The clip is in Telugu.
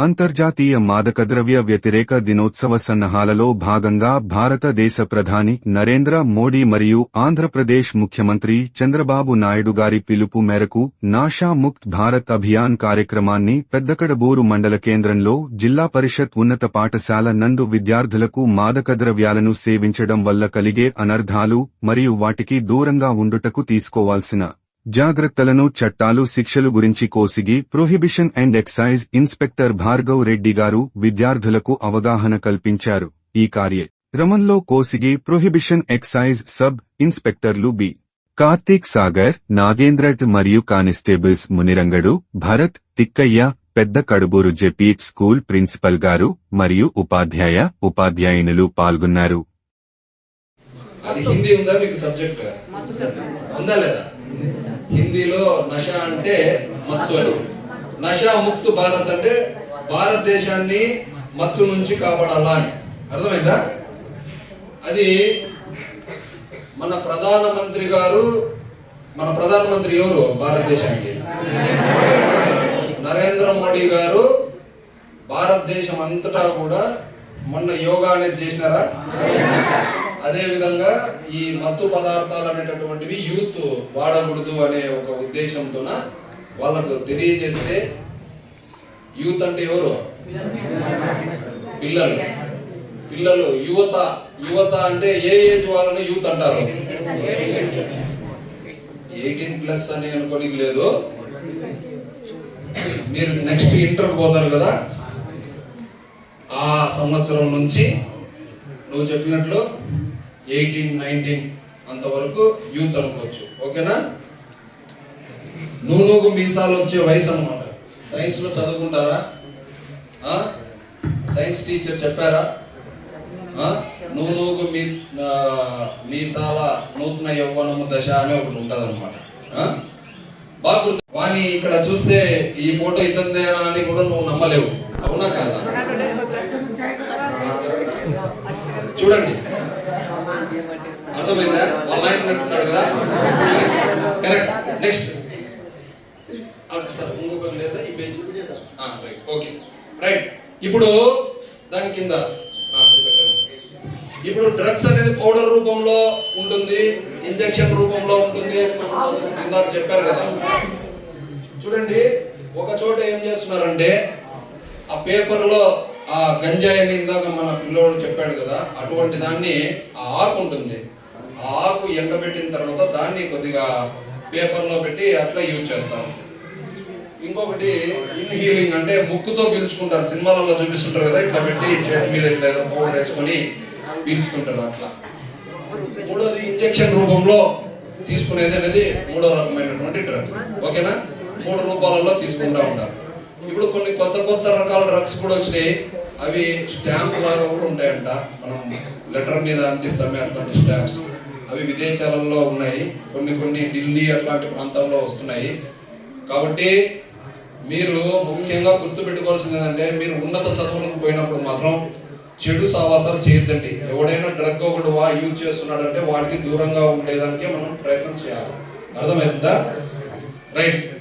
అంతర్జాతీయ మాదకద్రవ్య వ్యతిరేక దినోత్సవ సన్నాహాలలో భాగంగా భారతదేశ ప్రధాని నరేంద్ర మోడీ మరియు ఆంధ్రప్రదేశ్ ముఖ్యమంత్రి చంద్రబాబు నాయుడు గారి పిలుపు మేరకు నాషా ముక్త్ భారత్ అభియాన్ కార్యక్రమాన్ని పెద్దకడబూరు మండల కేంద్రంలో జిల్లా పరిషత్ ఉన్నత పాఠశాల నందు విద్యార్థులకు మాదకద్రవ్యాలను సేవించడం వల్ల కలిగే అనర్ధాలు మరియు వాటికి దూరంగా ఉండుటకు తీసుకోవాల్సిన జాగ్రత్తలను చట్టాలు శిక్షలు గురించి Kosigi prohibition and excise inspector Bhargav Reddy garu విద్యార్థులకు అవగాహన కల్పించారు. ఈ కార్యక్రమంలో కోసిగి ప్రొహిబిషన్ ఎక్సైజ్ సబ్ ఇన్స్పెక్టర్లు బి. కార్తీక్ సాగర్ నాగేంద్రట్ మరియు కానిస్టేబుల్స్ మునిరంగడు భరత్ తిక్కయ్య పెద్ద కడుబూరు జెపీ స్కూల్ ప్రిన్సిపల్ గారు మరియు ఉపాధ్యాయ ఉపాధ్యాయునులు పాల్గొన్నారు. అది హిందీ ఉందా మీకు సబ్జెక్ట్? ఉందా లేదా? హిందీలో నష అంటే మత్తు అని. నషా ముక్తు భారత్ అంటే భారతదేశాన్ని మత్తు నుంచి కాపాడాలా అని. అర్థమైందా? అది మన ప్రధానమంత్రి గారు మన ప్రధానమంత్రి ఎవరు భారతదేశానికి? నరేంద్ర మోడీ గారు భారతదేశం అంతటా కూడా మొన్న యోగా అనేది చేసినారా? అదే విధంగా ఈ మత్తు పదార్థాలు అనేటటువంటివి యూత్ వాడకూడదు అనే ఒక ఉద్దేశంతోన వాళ్ళకు తెలియజేస్తే యూత్ అంటే ఎవరు? పిల్లలు. పిల్లలు. యువత. యువత అంటే ఏ ఏజ్ వాళ్ళని యూత్ అంటారు? ఎయిటీన్ ప్లస్ అని అనుకోని లేదు. మీరు నెక్స్ట్ ఇంటర్ పోతారు కదా? ఆ సంవత్సరం నుంచి నువ్వు చెప్పినట్లు ఎయిటీన్ నైన్టీన్ అంతవరకు యూత్ అనుకోవచ్చు. ఓకేనా? నూనూకు మీసాలు వచ్చే వయసు అనమాట సైన్స్లో చదువుకుంటారా? ఆ? సైన్స్ టీచర్ చెప్పారా? నూనూకు మీ మీసాల నూతన యవ్వనము దశ అని ఒకటి ఉంటుంది అనమాట బాగా వాణి ఇక్కడ చూస్తే ఈ ఫోటో ఇతందేనా అని కూడా నువ్వు నమ్మలేవు. అవునా కాదా? చూడండి. అర్థమైందా? వాళ్ళ ఆయన పెట్టుకున్నాడు కదా. కరెక్ట్ నెక్స్ట్ సార్ ఇంకొక లేదా? ఈ పేజ్ రైట్ ఓకే రైట్ ఇప్పుడు దాని కింద ఇప్పుడు డ్రగ్స్ అనేది పౌడర్ రూపంలో ఉంటుంది ఇంజెక్షన్ రూపంలో ఉంటుంది. ఇందాక చెప్పారు కదా. చూడండి ఒక చోట ఏం చేస్తున్నారంటే ఆ పేపర్లో ఆ గంజాయి అని ఇందాక మన పిల్లోడు చెప్పాడు కదా అటువంటి దాన్ని ఆ ఆకు ఉంటుంది. ఆ ఆకు ఎండబెట్టిన తర్వాత దాన్ని కొద్దిగా పేపర్లో పెట్టి అట్లా యూజ్ చేస్తారు ఇంకొకటి ఇన్హీలింగ్ అంటే ముక్కుతో పీల్చుకుంటారు. సినిమాలలో చూపిస్తుంటారు కదా ఇట్లా పెట్టి చేతి మీద ఇట్లా ఏదో పౌడర్ వేసుకొని పీల్చుకుంటారు అట్లా. మూడోది ఇంజెక్షన్ రూపంలో తీసుకునేది అనేది మూడో రకమైనటువంటి డ్రగ్. ఓకేనా? మూడు రూపాలలో తీసుకుంటా ఉంటారు ఇప్పుడు కొన్ని కొత్త కొత్త రకాల డ్రగ్స్ కూడా వచ్చినాయి. అవి స్టాంప్ లాగా కూడా ఉంటాయంట. మనం లెటర్ మీద అందిస్తామే అట్లాంటి స్టాంప్స్. అవి విదేశాలలో ఉన్నాయి. కొన్ని కొన్ని ఢిల్లీ అట్లాంటి ప్రాంతాల్లో వస్తున్నాయి. కాబట్టి మీరు ముఖ్యంగా గుర్తు పెట్టుకోవాల్సింది ఏంటంటే మీరు ఉన్నత చదువులకు పోయినప్పుడు మాత్రం చెడు సావాసాలు చేయొద్దండి. ఎవడైనా డ్రగ్ ఒకటి వా యూజ్ చేస్తున్నాడంటే వాడికి దూరంగా ఉండేదానికే మనం ప్రయత్నం చేయాలి. అర్థమైందా? రైట్.